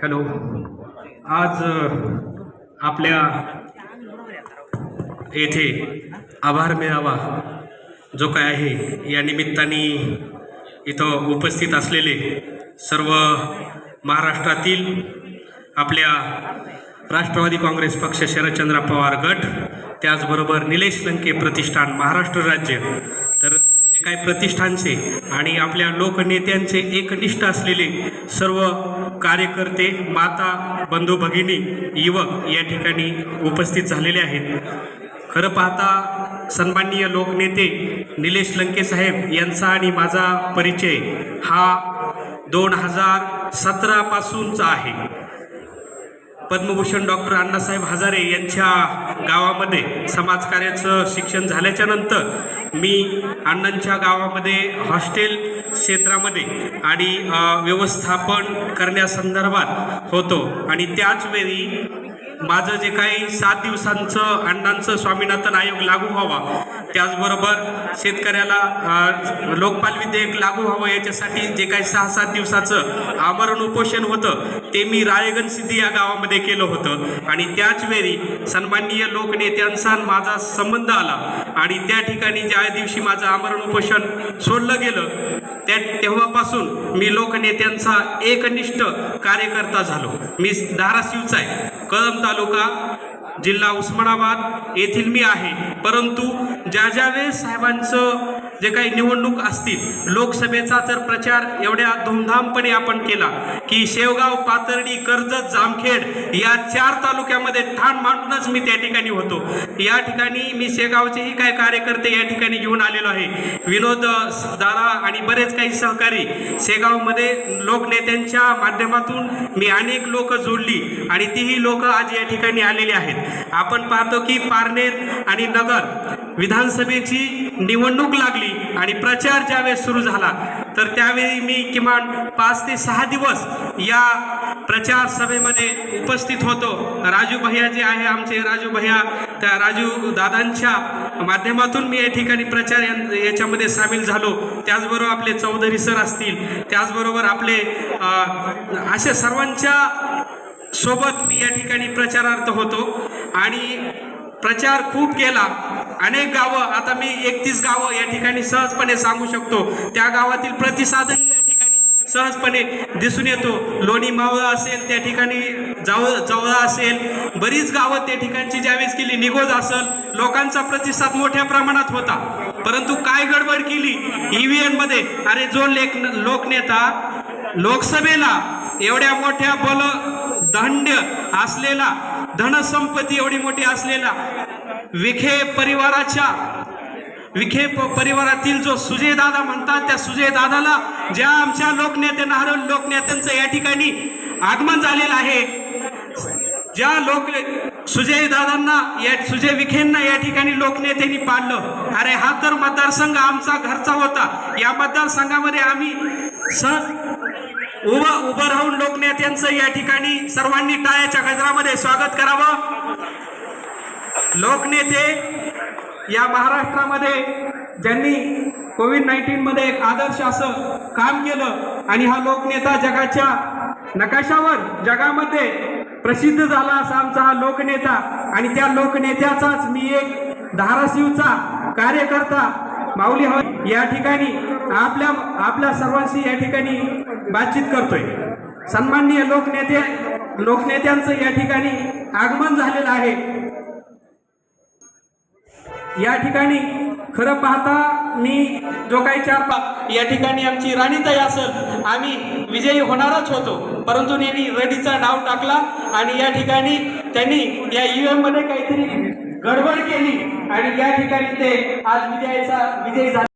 Hello. आज आपल्या येथे आभार मेळावा जो काय आहे या निमित्ताने इथं उपस्थित असलेले सर्व महाराष्ट्रातील आपल्या राष्ट्रवादी काँग्रेस पक्ष शरदचंद्र पवार गट त्याचबरोबर निलेश लंके प्रतिष्ठान महाराष्ट्र राज्य काही प्रतिष्ठानचे आणि आपल्या लोकनेत्यांचे एकनिष्ठ असलेले सर्व कार्यकर्ते माता बंधू भगिनी युवक या ठिकाणी उपस्थित झालेले आहेत. खरं पाहता सन्माननीय लोकनेते निलेश लंके साहेब यांचा आणि माझा परिचय हा दोन हजार सतरापासूनचा आहे. पद्मभूषण डॉक्टर अण्णासाहेब हजारे यांच्या गावामध्ये समाजकार्याचं शिक्षण झाल्याच्यानंतर मी अण्णांच्या गावामध्ये हॉस्टेल क्षेत्रामध्ये आणि व्यवस्थापन करण्यासंदर्भात होतो. आणि त्याचवेळी माझं जे काही सात दिवसांचं अण्णांचं स्वामीनाथन आयोग लागू व्हावा त्याचबरोबर शेतकऱ्याला लोकपाल विधेयक लागू व्हावं याच्यासाठी जे काही सहा सात दिवसाचं आमरण उपोषण होतं ते मी राळेगण सिद्धी या गावामध्ये केलं होतं. आणि त्याचवेळी सन्माननीय लोकनेत्यांचा माझा संबंध आला. आणि त्या ठिकाणी ज्या दिवशी माझं आमरण उपोषण सोडलं गेलं त्या तेव्हापासून मी लोकनेत्यांचा एकनिष्ठ कार्यकर्ता झालो. मी धाराशिवचा आहे. कळंब तालुका जिल्हा उस्मानाबाद येथील मी आहे. परंतु ज्या ज्या वेळेस साहेबांचं जे काही निवडणूक असतील लोकसभेचा तर प्रचार एवढ्या धूमधामपणे आपण केला की शेवगाव पाथर्डी कर्जत जामखेड या चार तालुक्यामध्ये ठाण मांडूनच मी त्या ठिकाणी होतो. या ठिकाणी मी शेगावचेही काही कार्यकर्ते या ठिकाणी घेऊन आलेलो आहे. विनोद दादा आणि बरेच काही सहकारी शेगावमध्ये लोकनेत्यांच्या माध्यमातून मी अनेक लोक जोडली आणि तीही लोक आज या ठिकाणी आलेली आहेत. आपण पाहतो की पारनेर आणि नगर विधानसभेची निवडणूक लागली. आणि प्रचार ज्यावेळेस सुरू झाला तर त्यावेळी मी किमान पाच ते सहा दिवस या प्रचार सभेमध्ये उपस्थित होतो. राजू भैया जे आहे आमचे राजू भैया त्या राजू दादांच्या माध्यमातून मी या ठिकाणी प्रचार या- याच्यामध्ये सामील झालो. त्याचबरोबर आपले चौधरी सर असतील त्याचबरोबर आपले अशा सर्वांच्या सोबत मी या ठिकाणी प्रचारार्थ होतो. आणि प्रचार खूप केला. अनेक गावं आता मी एकतीस गावं या ठिकाणी सहजपणे सांगू शकतो. त्या गावातील प्रतिसादही या ठिकाणी सहजपणे दिसून येतो. लोणी मावळा असेल त्या ठिकाणी जाव जवळ असेल बरीच गावं त्या ठिकाणची ज्यावेळेस केली निगोज असेल लोकांचा प्रतिसाद मोठ्या प्रमाणात होता. परंतु काय गडबड केली? ईव्हीएममध्ये. अरे जो लेख लोकनेता लोकसभेला एवढ्या मोठ्या बल दंड असलेला धनसंपत्ती एवढी मोठी असलेला विखे परिवाराच्या विखे प- परिवारातील जो सुजय दादा म्हणतात त्या सुजय दादाला ज्या आमच्या लोकनेत्यांना हरवून लोकनेत्यांचं या ठिकाणी आगमन झालेलं आहे ज्या लोक सुजय दादांना या सुजय विखेंना या ठिकाणी लोकनेत्यांनी पाडलं. अरे हा तर मतदारसंघ आमचा घरचा होता. या मतदारसंघामध्ये आम्ही सहज उभं उभं राहून लोकनेत्यांचं या ठिकाणी सर्वांनी टाळ्याच्या गजरामध्ये स्वागत करावं. लोकनेते या महाराष्ट्रामध्ये ज्यांनी कोविड नाईन्टीनमध्ये एक आदर्श असं काम केलं आणि हा लोकनेता जगाच्या नकाशावर जगामध्ये प्रसिद्ध झाला असा आमचा हा लोकनेता आणि त्या लोकनेत्याचाच मी एक धाराशिवचा कार्यकर्ता माऊली हवा. या ठिकाणी आपल्या आपल्या सर्वांशी या ठिकाणी बातचीत करतोय. सन्माननीय लोकनेते लोकनेत्यांचं या ठिकाणी आगमन झालेलं आहे. या ठिकाणी खरं पाहता मी जो काही चार या ठिकाणी आमची राणीताई असेल आम्ही विजयी होणारच होतो. परंतु यांनी रडीचा डाव टाकला आणि या ठिकाणी त्यांनी या एममध्ये काहीतरी गडबड केली आणि या ठिकाणी ते आज विजयाचा विजयी झाले.